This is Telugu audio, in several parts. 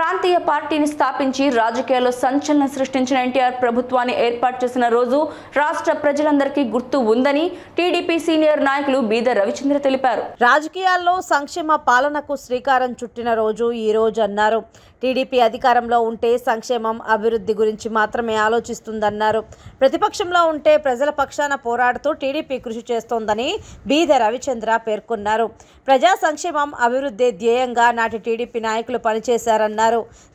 ప్రాంతీయ పార్టీని స్థాపించి రాజకీయాల్లో సంచలనం సృష్టించిన ఎన్టీఆర్ ప్రభుత్వాన్ని ఏర్పాటు చేసిన రోజు రాష్ట్ర ప్రజలందరికీ గుర్తు ఉందని టీడీపీ సీనియర్ నాయకులు బీద రవిచంద్ర తెలిపారు. రాజకీయాల్లో సంక్షేమ పాలనకు శ్రీకారం చుట్టిన రోజు ఈ రోజు అన్నారు. టీడీపీ అధికారంలో ఉంటే సంక్షేమం అభివృద్ధి గురించి మాత్రమే ఆలోచిస్తుందన్నారు. ప్రతిపక్షంలో ఉంటే ప్రజల పక్షాన పోరాడుతూ టీడీపీ కృషి చేస్తోందని బీద రవిచంద్ర పేర్కొన్నారు. ప్రజా సంక్షేమం అభివృద్ధి ధ్యేయంగా నాటి టీడీపీ నాయకులు పనిచేశారన్నారు.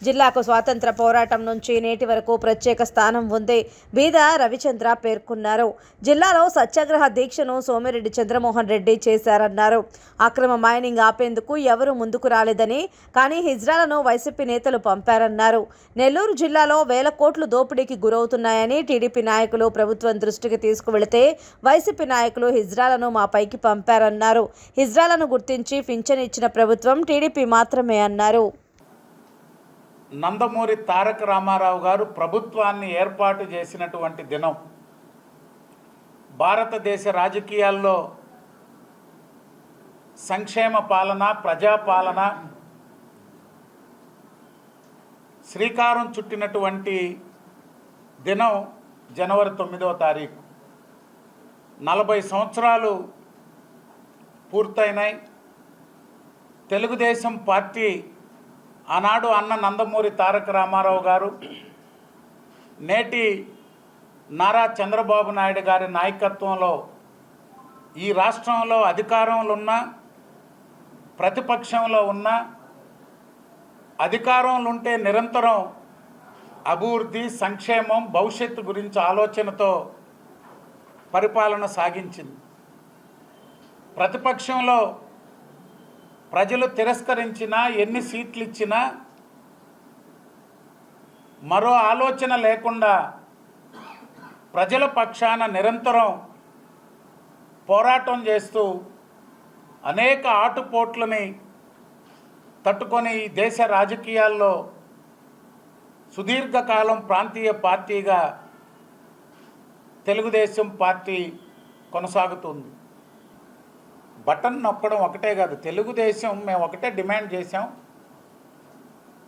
జిల్లాకు స్వాతంత్ర పోరాటం నుంచి నేటి వరకు ప్రత్యేక స్థానం ఉంది. బీద రవిచంద్ర పేర్కొన్నారు. జిల్లాలో సత్యాగ్రహ దీక్షను సోమిరెడ్డి చంద్రమోహన్ రెడ్డి చేశారన్నారు. అక్రమ మైనింగ్ ఆపేందుకు ఎవరు ముందుకు రాలేదని కానీ హిజ్రాలను వైసీపీ నేతలు పంపారన్నారు. నెల్లూరు జిల్లాలో వేల కోట్లు దోపిడీకి గురవుతున్నాయని టీడీపీ నాయకులు ప్రభుత్వం దృష్టికి తీసుకువెళితే వైసీపీ నాయకులు హిజ్రాలను మా పైకి పంపారన్నారు. హిజ్రాలను గుర్తించి పింఛన్ ఇచ్చిన ప్రభుత్వం టీడీపీ మాత్రమే అన్నారు. నందమూరి తారక రామారావు గారు ప్రభుత్వాన్ని ఏర్పాటు చేసినటువంటి దినం. భారతదేశ రాజకీయాల్లో సంక్షేమ పాలన ప్రజాపాలన శ్రీకారం చుట్టినటువంటి దినం జనవరి తొమ్మిదవ తారీఖు. నలభై సంవత్సరాలు పూర్తయినాయి. తెలుగుదేశం పార్టీ ఆనాడు అన్న నందమూరి తారక రామారావు గారు నేటి నారా చంద్రబాబు నాయుడు గారి నాయకత్వంలో ఈ రాష్ట్రంలో అధికారంలో ఉన్న ప్రతిపక్షంలో ఉన్న అధికారంలో ఉంటే నిరంతరం అభివృద్ధి సంక్షేమం భవిష్యత్తు గురించి ఆలోచనతో పరిపాలన సాగించింది. ప్రతిపక్షంలో ప్రజలు తిరస్కరించినా ఎన్ని సీట్లు ఇచ్చినా మరో ఆలోచన లేకుండా ప్రజల పక్షాన నిరంతరం పోరాటం చేస్తూ అనేక ఆటుపోట్లని తట్టుకొని ఈ దేశ రాజకీయాల్లో సుదీర్ఘకాలం ప్రాంతీయ పార్టీగా తెలుగుదేశం పార్టీ కొనసాగుతుంది. బటన్ నొక్కడం ఒకటే కాదు తెలుగుదేశం మేము ఒకటే డిమాండ్ చేసాం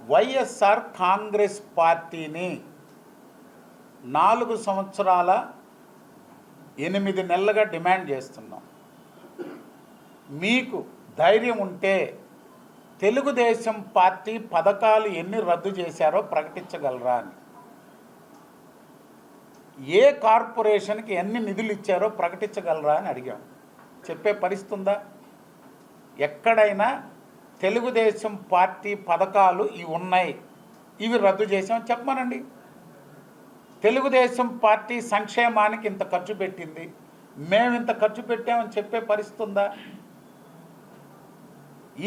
వైఎస్ఆర్ కాంగ్రెస్ పార్టీని నాలుగు సంవత్సరాల ఎనిమిది నెలలుగా డిమాండ్ చేస్తున్నాం. మీకు ధైర్యం ఉంటే తెలుగుదేశం పార్టీ పథకాలు ఎన్ని రద్దు చేశారో ప్రకటించగలరా అని. ఏ కార్పొరేషన్కి ఎన్ని నిధులు ఇచ్చారో ప్రకటించగలరా అని అడిగాం. చెప్పే పరిస్థితి ఉందా ఎక్కడైనా తెలుగుదేశం పార్టీ పథకాలు ఇవి ఉన్నాయి. ఇవి రద్దు చేసాం చెప్పమనండి. తెలుగుదేశం పార్టీ సంక్షేమానికి ఇంత ఖర్చు పెట్టింది. మేము ఇంత ఖర్చు పెట్టామని చెప్పే పరిస్థితి ఉందా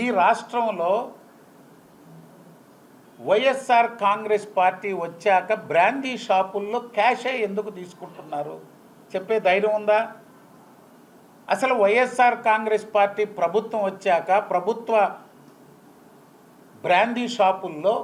ఈ రాష్ట్రంలో వైఎస్ఆర్ కాంగ్రెస్ పార్టీ వచ్చాక బ్రాందీ షాపుల్లో క్యాషే ఎందుకు తీసుకుంటున్నారు? చెప్పే ధైర్యం ఉందా? అసలు వైఎస్ఆర్ కాంగ్రెస్ పార్టీ ప్రభుత్వం వచ్చాక ప్రభుత్వ బ్రాందీ షాపుల్లో